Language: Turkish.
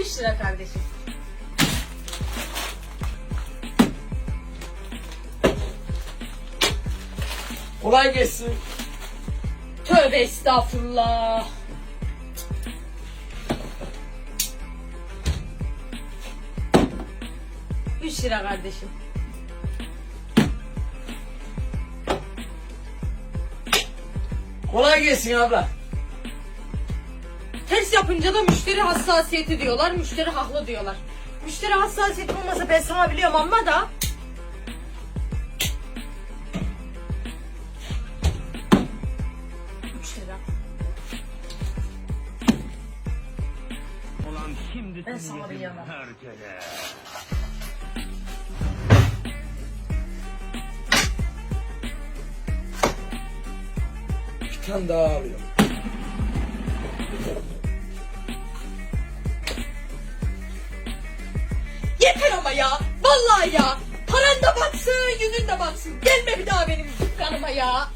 3 lira kardeşim. Kolay gelsin. Tövbe estağfurullah. Üç lira kardeşim. Kolay gelsin abla. Ters yapınca da müşteri hassasiyeti diyorlar. Müşteri haklı diyorlar. Müşteri hassasiyeti olmasa ben sana biliyorum ama da. Şimdi Ben sana bir yalan. herkese. Bir tane daha alıyorum. Yeter ama ya. Vallahi ya. Paran da batsın, yüzün de batsın. Gelme bir daha benim dükkanıma ya.